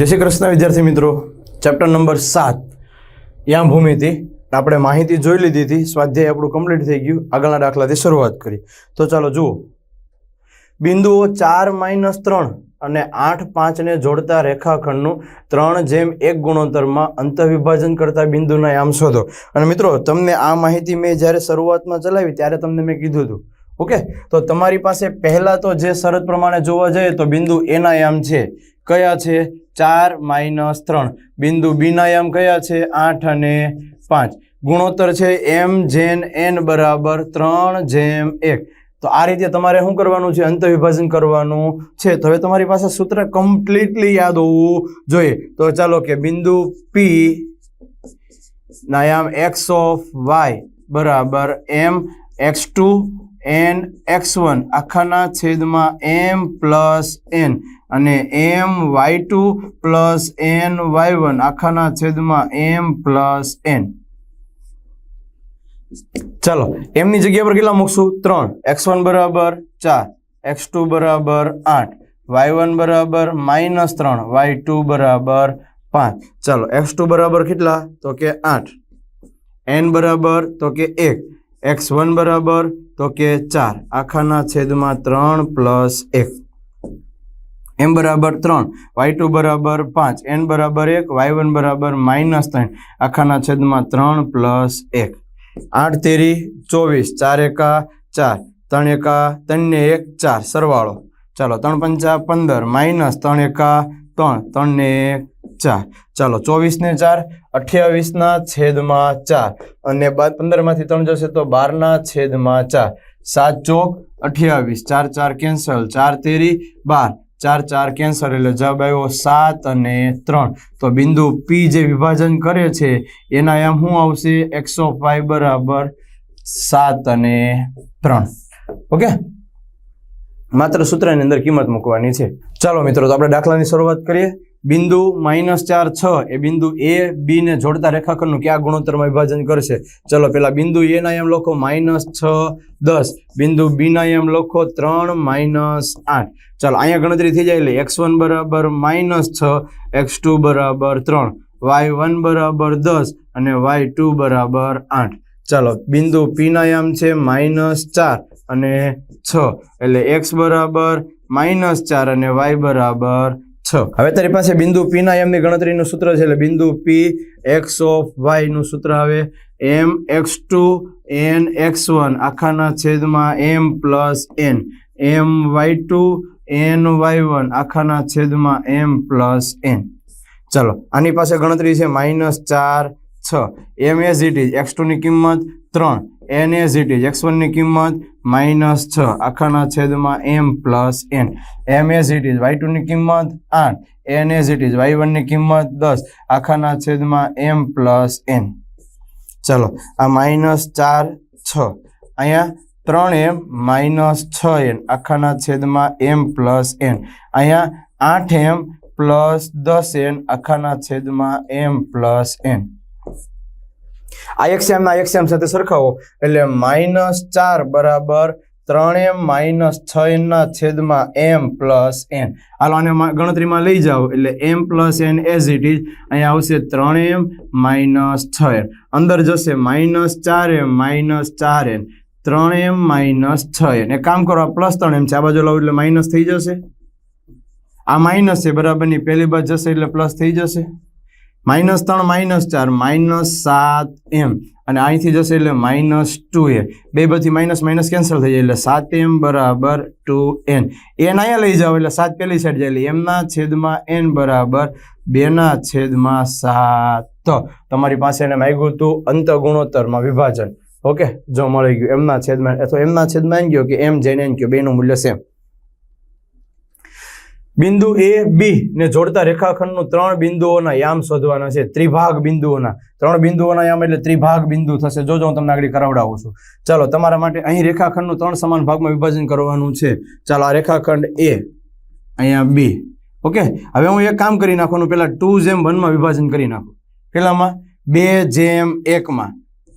જય શ્રી કૃષ્ણ, વિદ્યાર્થી મિત્રો. ચેપ્ટર નંબર સાત યા ભૂમિતિ આપણે માહિતી જોઈ લીધી હતી. સ્વાધ્યાય આપણું કમ્પ્લીટ થઈ ગયું. આગળના દાખલાથી શરૂઆત કરી. તો ચાલો જુઓ. બિંદુઓ ચાર માઇનસ ત્રણ અને આઠ પાંચને જોડતા રેખાખંડનું ત્રણ જેમ એક ગુણોત્તરમાં અંતવિભાજન કરતા બિંદુના યામ શોધો. અને મિત્રો, તમને આ માહિતી મેં જ્યારે શરૂઆતમાં ચલાવી ત્યારે તમને મેં કીધું હતું. ઓકે? તો તમારી પાસે પહેલાં તો જે શરત પ્રમાણે જોવા જઈએ તો બિંદુ એના યામ છે. કયા છે? ચાર માઇનસ ત્રણ. બિંદુ બીના યામ કયા છે? આઠ અને પાંચ. ગુણોત્તર છે એમ જેન એન બરાબર ત્રણ જેમ એક. તો આ રીતે તમારે શું કરવાનું છે? અંત વિભાજન કરવાનું છે. તો હવે તમારી પાસે સૂત્ર કમ્પ્લીટલી યાદ હોવું જોઈએ. તો ચાલો કે બિંદુ પી ના યામ એક્સ ઓફ વાય બરાબર M X two N X one આખાના છેદમાં એમ પ્લસ એન અને M Y two plus N Y one આખાના છેદમાં એમ પ્લસ એન. ચાલો, એમની જગ્યા પર કેટલા મૂકશું? ત્રણ. એક્સ વન બરાબર ચાર. એક્સ ટુ બરાબર આઠ. વાય વન બરાબર માઇનસ ત્રણ. વાય ટુ બરાબર પાંચ. ચાલો, એક્સ ટુ બરાબર કેટલા? તો કે આઠ. એન બરાબર તો કે એક. એક્સ વન બરાબર તો કે ચાર. આખાના છેદમાં ત્રણ પ્લસ એક. એમ બરાબર ત્રણ. વાય ટુ બરાબર પાંચ. એન બરાબર એક. વાય વન બરાબર માઇનસ ત્રણ. આખાના છેદમાં ત્રણ પ્લસ એક. આઠ તેરી ચોવીસ. ચાર એકા ચાર. ત્રણ એકા ત્રણને એક ચાર. સરવાળો. ચાલો, ત્રણ પંચા પંદર. માઇનસ ત્રણ એકા ત્રણ. ત્રણ ને એક ચાર. ચાલો ચોવીસ ને ચાર, અઠ્યાવીસના છેદમાં ચાર. અને પંદરમાંથી ત્રણ જશે તો બારના છેદમાં ચાર. સાત ચોક, અઠ્યાવીસ. ચાર ચાર કેન્સલ. ચાર તેરી, બાર. ચાર ચાર કેન્સલ એટલે જવાબ આવ્યો સાત અને ત્રણ. તો બિંદુ પી જે વિભાજન કરે છે, એના એમ શું આવશે? એકસો ફાઈવ બરાબર સાત અને ત્રણ. ઓકે? માત્ર સૂત્રની અંદર કિંમત મૂકવાની છે. ચાલો મિત્રો, તો આપણે દાખલાની શરૂઆત કરીએ. બિંદુ માઇનસ ચાર છ એ બિંદુ એ, બી ને જોડતા રેખાખંડનું કયા ગુણોત્તરમાં વિભાજન કરશે? ચલો, પેલા બિંદુ એ ના એમ લખો માઇનસ છ, દસ. બિંદુ બી ના એમ લખો, ત્રણ માઇનસ આઠ. ચાલો, અહીંયા ગણતરી થઈ જાય એટલે એક્સ વન બરાબર માઇનસ છ, એક્સ ટુ બરાબર ત્રણ. વાય વન બરાબર દસ અને વાય ટુ બરાબર આઠ. ચાલો, બિંદુ પી ના યામ છે માઇનસ ચાર અને છ. એટલે એક્સ બરાબર માઇનસ ચાર અને વાય બરાબર છ. હવે તારી પાસે બિંદુ પી ના એમની ગણતરીનું સૂત્ર છે એટલે બિંદુ પી એક્સ ઓફ વાયનું સૂત્ર આવે. M X two N X one આખાના છેદમાં M plus N M Y two N Y one આખાના છેદમાં એમ પ્લસ એન ચાલો, આની પાસે ગણતરી છે માઇનસ ચાર છ. M as it is X ટુની કિંમત ત્રણ. N as it is X વનની કિંમત માઇનસ છ. આખાના છેદમાં M plus N M as it is Y ટુની કિંમત આઠ. N as it is Y વનની કિંમત દસ. આખાના છેદમાં એમ પ્લસ એન ચાલો, આ માઇનસ ચાર, છ. અહીંયા ત્રણ એમ માઇનસ છ એન આખાના છેદમાં એમ પ્લસ એન અહીંયા આઠ એમ પ્લસ દસ એન આખાના છેદમાં એમ પ્લસ એન આ એક્સએમના એક્સએમ સાથે સરખાવો. એટલે માઇનસ ચાર બરાબર ત્રણ એમ માઇનસ છ ના છેદમાં એમ પ્લસ એન હાલો, આને ગણતરીમાં લઈ જાઓ. એટલે M plus N as it is અહીંયા આવશે ત્રણ એમ માઇનસ છ એન અંદર જશે માઇનસ ચાર એમ માઇનસ ચાર એન ત્રણ એમ માઇનસ છ એન એક કામ કરો, આ પ્લસ ત્રણ એમ છે. આ બાજુ લાવો એટલે માઇનસ થઈ જશે. આ માઇનસ છે બરાબરની, પહેલી બાજુ જશે એટલે પ્લસ થઈ જશે. માઇનસ ત્રણ માઇનસ ચાર માઇનસ સાત એમ. અને અહીંથી જશે એટલે માઇનસ ટુ એ. બે બધી માઇનસ માઇનસ કેન્સલ થઈ જાય એટલે સાત એમ બરાબર ટુ એન. એન અહીંયા લઈ જાઓ એટલે સાત પેલી સાઈડ જાય એટલે એમના છેદમાં એન બરાબર બેના છેદમાં સાત. તમારી પાસે એને માગ્યું હતું અંત ગુણોત્તરમાં વિભાજન. ઓકે? જો મળી ગયું એમના છેદમાં, અથવા એમના છેદમાં એમ ગયો કે એમ જઈને એમ ગયો. બેનું મૂલ્ય સેમ. બિંદુ એ બી ને જોડતા રેખાખંડનું ત્રણ બિંદુઓના યામ શોધવાના છે. ત્રિભાગ બિંદુઓના. ત્રણ બિંદુઓના યામ એટલે ત્રિભાગ બિંદુ થશે. જોજો હું તમને આગળ કરાવડાવું છું. ચાલો, તમારા માટે અહીં રેખાખંડનું ત્રણ સમાન ભાગમાં વિભાજન કરવાનું છે. ચાલો, આ રેખાખંડ એ અહીંયા બી ઓકે હવે હું એક કામ કરી નાખવાનું પહેલાં ટુ જેમ વનમાં વિભાજન કરી નાખું. પહેલાંમાં બે જેમ એકમાં.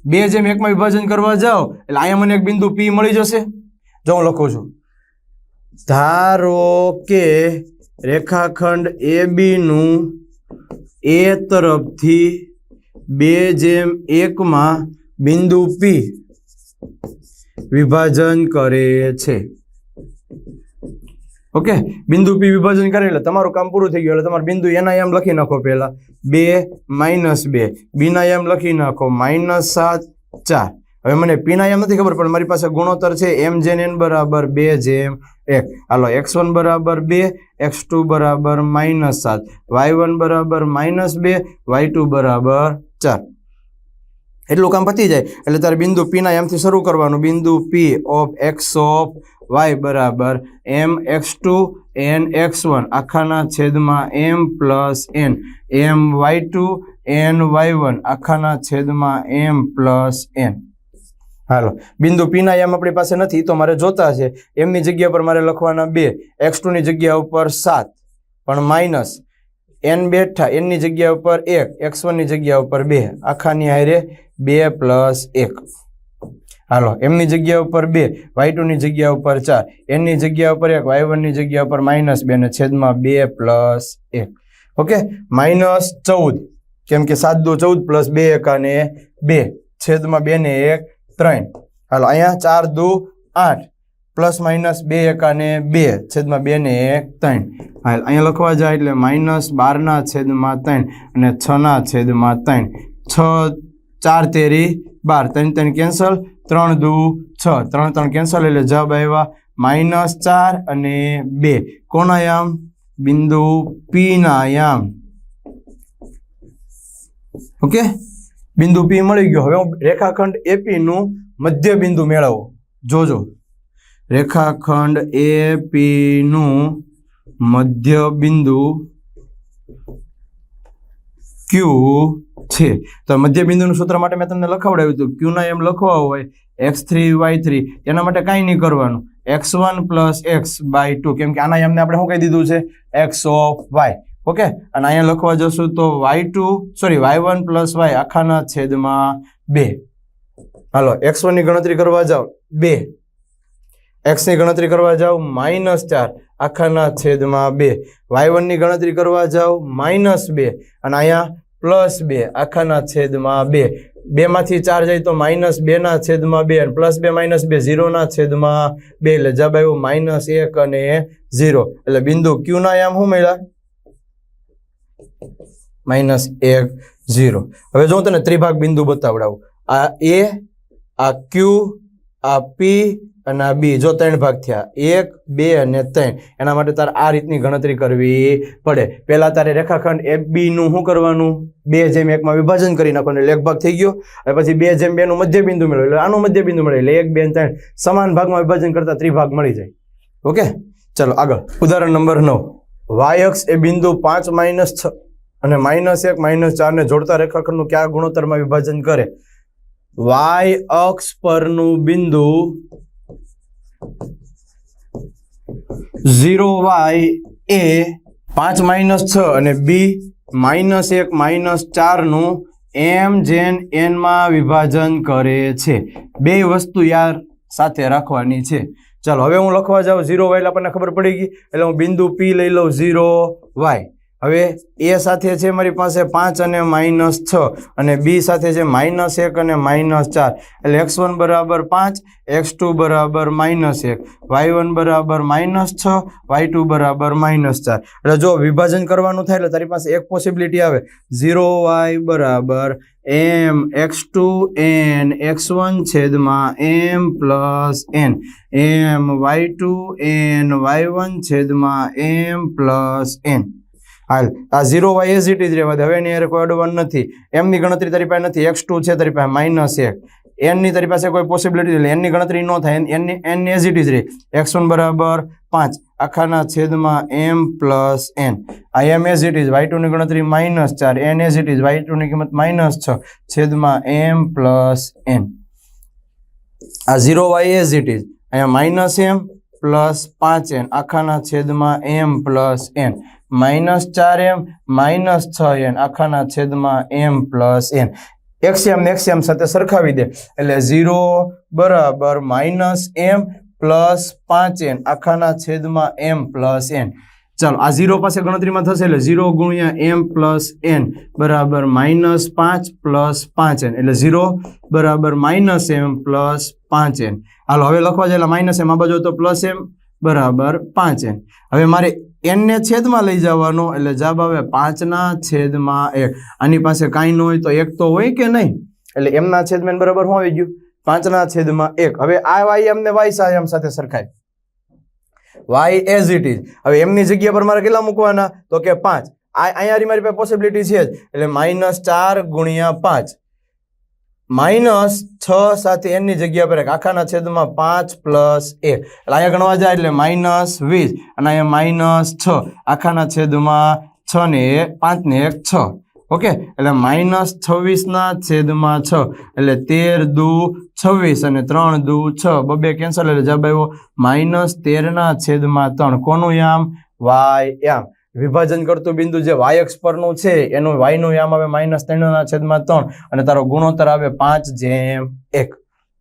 બે જેમ એકમાં વિભાજન કરવા જાઓ, એટલે અહીંયા મને એક બિંદુ પી મળી જશે. જો હું લખું છું. ધારો કે રેખાખંડ એ બીનું એ તરફથી બે જેમ એકમાં બિંદુ પી વિભાજન કરે છે. ઓકે બિંદુ પી વિભાજન કરે એટલે તમારું કામ પૂરું થઈ ગયું. એટલે તમારે બિંદુ એના એમ લખી નાખો પહેલા. બે માઇનસ બે. બીના એમ લખી નાખો. માઇનસ સાત, ચાર. હવે મને પીના એમ નથી ખબર, પણ મારી પાસે ગુણોત્તર છે એમ જેન એન બરાબર બે જેમ એક હાલો એક્સ વન બરાબર બે એક્સ ટુ બરાબર માઇનસ સાત. વાય વન બરાબર માઇનસ બે વાય ટુ બરાબર ચાર. એટલું કામ પતી જાય, એટલે તારે બિંદુ પીના એમથી શરૂ કરવાનું. બિંદુ P of X of Y બરાબર M X two N X one આખાના છેદમાં M plus N M Y two N Y one આખાના છેદમાં એમ પ્લસ એન હાલો. બિંદુ પીના એમ આપણી પાસે નથી, તો મારે જોતા છે. એમની જગ્યા પર મારે લખવાના બે. એક્સ ટુની જગ્યા ઉપર સાત, પણ માઇનસ એન બેઠા એનની જગ્યા ઉપર એક એક્સ વનની જગ્યા ઉપર બે. આખાની હારે બે પ્લસ એક. હાલો. એમની જગ્યા ઉપર બે વાય ટુની જગ્યા ઉપર ચાર. એનની જગ્યા ઉપર એક વાય વનની જગ્યા ઉપર માઇનસ બે ને છેદમાં બે પ્લસ એક. ઓકે માઇનસ ચૌદ. કેમ કે સાત દો ચૌદ પ્લસ બે એક અને બે. છેદમાં બે ને એક. ત્રણ. હાલો, અહીંયા ચાર, દુ, આઠ. પ્લસ, માઇનસ બે એકાને બે. છેદમાં બે ને એક, ત્રણ. હાલ, અહીંયા લખવા જાય એટલે માઇનસ બારના છેદમાં ત્રણ અને છના છેદમાં ત્રણ. છ, ચાર, તેરી, બાર. ત્રણ ત્રણ કેન્સલ. ત્રણ, દુ, છ. ત્રણ ત્રણ કેન્સલ એટલે જવાબ આવ્યા માઇનસ ચાર અને બે. કોના યામ બિંદુ પીના યામ ઓકે? બિંદુ પી મળી ગયો. હવે હું રેખાખંડ એપીનું મધ્ય બિંદુ મેળવો. જોજો. રેખાખંડ એપીનું મધ્ય બિંદુ ક્યુ છે. તો મધ્ય બિંદુનું સૂત્ર માટે મેં તમને લખાવડાવ્યું હતું. ક્યુના એમ લખવા હોય એક્સ થ્રી વાય થ્રી એના માટે કાંઈ નહીં કરવાનું. X one plus X by two કેમ કે આના એમને આપણે શું કહી દીધું છે? એક્સ ઓફ વાય ઓકે અને અહીંયા લખવા જશું તો Y two sorry Y one plus Y આખાના છેદમાં બે. હાલો એક્સ વનની ગણતરી કરવા જાઓ. બે. એક્સની ગણતરી કરવા જાઓ માઇનસ ચાર, આખાના છેદમાં બે. વાય વનની ગણતરી કરવા જાઓ માઇનસ બે. અને અહીંયા પ્લસ બે, આખાના છેદમાં બે. બેમાંથી ચાર જાય તો માઇનસ બેના છેદમાં બે અને પ્લસ બે માઇનસ બે ઝીરોના છેદમાં બે. એટલે જવાબ આવ્યો માઇનસ એક અને ઝીરો એટલે બિંદુ ક્યુના આમ શું મળ્યા? માઇનસ એક ઝીરો. હવે જો હું તને ત્રિભાગ બિંદુ બતાવડાવું, આ એ, આ ક્યુ, આ પી અને આ બી, જો ત્રણ ભાગ થયા, એક, બે અને ત્રણ. એના માટે તારે આ રીતની ગણતરી કરવી પડે. પહેલા તારે રેખાખંડ એ બીનું શું કરવાનું? બે જેમ એકમાં વિભાજન કરી નાખવાનું, એટલે એક ભાગ થઈ ગયો. અને પછી બે જેમ બેનું મધ્યબિંદુ મધ્ય બિંદુ મળ્યું એટલે આનું મધ્ય બિંદુ મળે, એટલે એક, બે ત્રણ. સમાન ભાગમાં વિભાજન કરતા ત્રિભાગ મળી જાય. ઓકે? ચલો આગળ. ઉદાહરણ નંબર નવ. વાય અક્ષ એ બિંદુ પાંચ માઇનસ છ. અને માઇનસ એક, માઇનસ ચારને જોડતા રેખાખંડનું કયા ગુણોત્તરમાં વિભાજન કરે? વાય અક્ષ પરનું બિંદુ ઝીરો વાય એ પાંચ માઇનસ છ અને બી માઇનસ એક, માઇનસ ચારનું એમ જેન એનમાં વિભાજન કરે છે. બે વસ્તુ યાર સાથે રાખવાની છે. ચાલો, હવે હું લખવા જાઉં. ઝીરો વાય એટલે આપણને ખબર પડી ગઈ. એટલે હું બિંદુ પી લઈ લઉં. Zero Y. હવે એ સાથે છે મારી પાસે પાંચ અને માઇનસ છ અને બી સાથે છે માઇનસ એક અને માઇનસ ચાર. એટલે એક્સ વન બરાબર પાંચ, એક્સ ટુ બરાબર માઇનસ એક. વાય વન બરાબર માઇનસ છ, વાય ટુ બરાબર માઇનસ ચાર. એટલે જો વિભાજન કરવાનું થાય એટલે તારી પાસે એક પોસિબિલિટી આવે. ઝીરો વાય બરાબર M, X two N, X one છેદમાં M plus N. M, Y two N, Y one છેદમાં એમ પ્લસ એન. હાલ, આ zero Y as it is રહેવા દે. હવે એની હારે કોઈ અડવન નથી. એમની ગણતરી તારી પાસે નથી. એક્સ ટુ છે તારી પાસે માઇનસ એક. એનની તારી પાસે કોઈ પોસિબિલિટી એટલે એનની ગણતરી ન થાય. એનની એન એઝ ઇટ ઇઝ રહે. એક્સ વન બરાબર પાંચ. આખાના છેદમાં એમ પ્લસ એન આ M as it is Y ટુની ગણતરી માઇનસ ચાર. N as it is Y ટુની કિંમત માઇનસ છ. છેદમાં એમ પ્લસ એન આ zero Y as it is અહીંયા માઇનસ એમ પ્લસ પાંચ એન આખાના છેદમાં એમ પ્લસ એન માઇનસ ચાર એમ માઇનસ છ એન. આખાના છેદમાં M plus N. X M X M સાથે સરખાવી દે. એટલે ઝીરો બરાબર માઇનસ એમ પ્લસ પાંચ એન. આખાના છેદમાં એમ પ્લસ એન. ચાલો, આ ઝીરો પાસે ગણતરીમાં થશે એટલે ઝીરો ગુણ્યા એમ પ્લસ એન બરાબર માઇનસ પાંચ પ્લસ પાંચ એન. એટલે ઝીરો બરાબર માઇનસ એમ પ્લસ પાંચ એન. હાલો, હવે લખવા જાય એટલે માઇનસ એમ આ બાજુ તો પ્લસ એમ બરાબર પાંચ એન. હવે મારે એનને છેદમાં લઈ જવાનો, એટલે જવાબ આવે પાંચના છેદમાં એક. આની પાસે કાંઈ ન હોય તો એક તો હોય કે નહીં? એટલે એમના છેદમાં બરાબર શું આવી ગયું? પાંચના છેદમાં એક. હવે આ વાય એમને વાય સાયમ સાથે સરખાય. વાય એઝ ઇટ ઇઝ હવે એમની જગ્યા પર મારે કેટલા મૂકવાના? તો કે પાંચ. આ, અહીંયા મારી પાસે પોસિબિલિટી છે જ. એટલે માઇનસ ચાર ગુણ્યા પાંચ. માઇનસ છ સાથે એનની જગ્યા પર એક. આખાના છેદમાં પાંચ પ્લસ એક એટલે અહીંયા ગણવા જાય એટલે માઇનસ વીસ. અને અહીંયા માઇનસ છ. આખાના છેદમાં છ ને એક, પાંચ ને એક, છ. ઓકે? એટલે માઇનસ છવ્વીસના છેદમાં છ. એટલે તેર દુ છવ્વીસ અને ત્રણ દુ છ. બબે કેન્સલ એટલે જવાબ આવ્યો માઇનસ તેરના છેદમાં ત્રણ. કોનું યામ? વાય યામ. વિભાજન કરતું બિંદુ જે વાય અક્ષ પરનું છે, એનું વાયનું યામ આવે માઇનસ ત્રણના છેદમાં ત્રણ અને તારો ગુણોત્તર આવે પાંચ જેમ એક.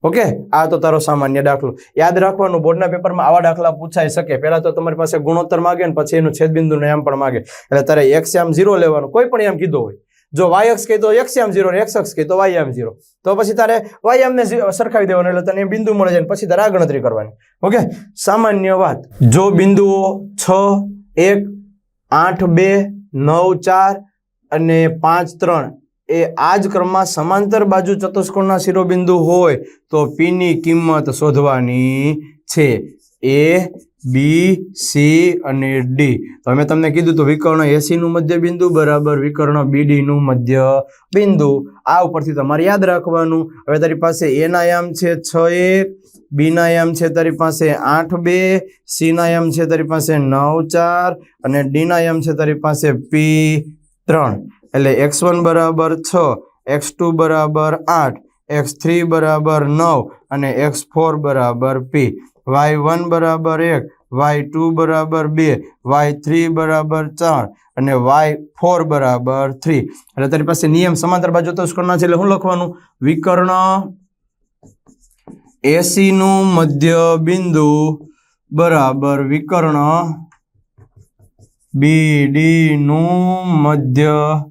ઓકે આ તો તારો સામાન્ય દાખલો. યાદ રાખવાનું, બોર્ડના પેપરમાં આવા દાખલા પૂછાઈ શકે. પહેલા તો તમારી પાસે ગુણોત્તર માગે ને પછી એનું છેદબિંદુનું યામ પણ માગે. એટલે તારે એક્સ યામ ઝીરો લેવાનું. કોઈ પણ યામ કીધો હોય. જો વાય અક્ષ કહે તો એક્સ યામ ઝીરો એક્સ અક્ષ કહે તો વાય યામ ઝીરો તો પછી તારે વાય યામને સરખાવી દેવાનું એટલે તને બિંદુ મળે છે પછી તારે આ ગણતરી કરવાની. ઓકે સામાન્ય વાત. જો બિંદુઓ છ, એક આઠ બે નવ ચાર અને પાંચ ત્રણ. એ આ જ ક્રમમાં સમાંતર બાજુ ચતુષ્કોણના શિરોબિંદુ હોય તો પીની કિંમત શોધવાની છે. એ બી સી અને ડી તો અમે તમને કીધું તો વિકર્ણ એસીનું મધ્ય બિંદુ બરાબર વિકર્ણ બીડીનું મધ્ય બિંદુ આ ઉપરથી તમારે યાદ રાખવાનું. હવે તારી પાસે એના યામ છે છ એક બીના એમ છે તારી પાસે આઠ બે, સીના એમ છે તારી પાસે નવ ચાર અને ડીના એમ છે તારી પાસે પી ત્રણ. એટલે એક્સ વન બરાબર છ, એક્સ ટુ બરાબર આઠ, એક્સ થ્રી બરાબર નવ અને એક્સ ફોર બરાબર પી. વાય વન બરાબર એક, વાય ટુ બરાબર બે, વાય થ્રી બરાબર ચાર અને વાય ફોર બરાબર થ્રી. એટલે તારી પાસે નિયમ સમાંતર બાજુ તો કરના છે. એટલે શું લખવાનું? વિકર્ણ એસી નું મધ્ય બિંદુ બરાબર વિકર્ણ બીડીનું મધ્ય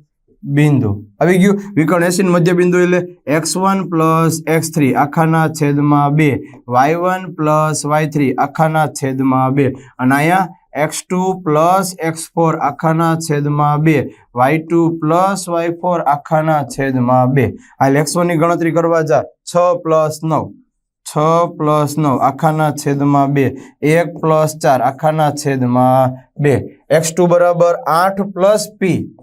બિંદુ. આવી ગયું? વિકર્ણ એસી નું મધ્ય બિંદુ એટલે X one plus X three આખાના છેદમાં બે. Y one plus Y three આખાના છેદમાં બે. અને અહીંયા X two plus X four આખાના છેદમાં બે. Y two plus Y four આખાના છેદમાં બે. હાલ એક્સ વનની ગણતરી કરવા જા. છ પ્લસ નવ. છ પ્લસ નવ, આખાના છેદમાં બે. એક પ્લસ ચાર, આખાના છેદમાં બે. એક્સ ટુ બરાબર આઠ પ્લસ પી,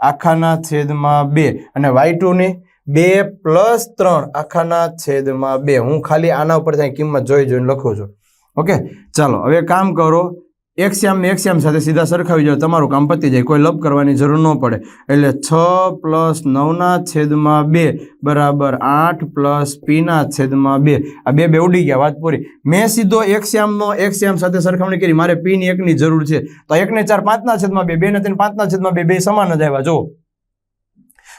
આખાના છેદમાં બે. અને વાય ટુ ની બે પ્લસ ત્રણ, આખાના છેદમાં બે. હું ખાલી આના ઉપર ત્યાં કિંમત જોઈ જોઈને લખું છું. ઓકે? ચાલો, હવે કામ કરો. એક શ્યામ એક શ્યામ સાથે સીધા સરખાવી જાઓ તમારું કામ પતી જાય, કોઈ લપ કરવાની જરૂર ન પડે. એટલે છ પ્લસ નવના છેદમાં બે બરાબર આઠ પ્લસ પીના છેદમાં બે. આ બે બે ઉડી ગયા, વાત પૂરી. મેં સીધો એક શ્યામનો એક શ્યામ સાથે સરખામણી કરી, મારે પીની એકની જરૂર છે. તો એકને ચાર પાંચના છેદમાં બે બે ને ત્રણ પાંચના છેદમાં બે બે સમાન જ આવ્યા જો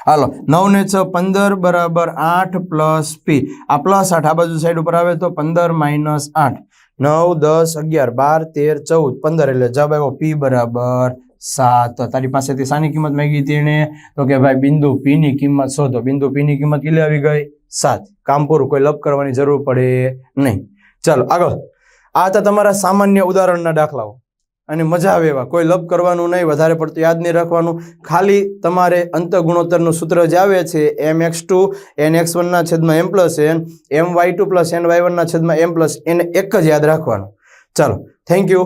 હાલો નવ ને છ, પંદર બરાબર આઠ પ્લસ પી. આ પ્લસ આઠ આ બાજુ સાઈડ ઉપર આવે તો પંદર માઇનસ આઠ. નવ, દસ, અગિયાર, બાર, તેર, ચૌદ, પંદર એટલે જવાબ આવ્યો પી બરાબર સાત. તારી પાસેથી શાની કિંમત માંગી હતી એણે? તો કે ભાઈ, બિંદુ પી ની કિંમત શોધો. બિંદુ પી ની કિંમત કેટલી આવી ગઈ? સાત. કામ પૂરું, કોઈ લપ કરવાની જરૂર પડે નહીં. ચાલો, આગળ. આ હતા તમારા સામાન્ય ઉદાહરણના દાખલાઓ. અને મજા આવે એવા. કોઈ લપ કરવાનું નહીં, વધારે પડતું યાદ નહીં રાખવાનું. ખાલી તમારે અંત ગુણોત્તરનું સૂત્ર જે આવે છે, M X two, N X વનના છેદમાં M plus N, M Y two plus N Y વનના છેદમાં એમ પ્લસ એને એક જ યાદ રાખવાનું. ચાલો, થેન્ક યુ.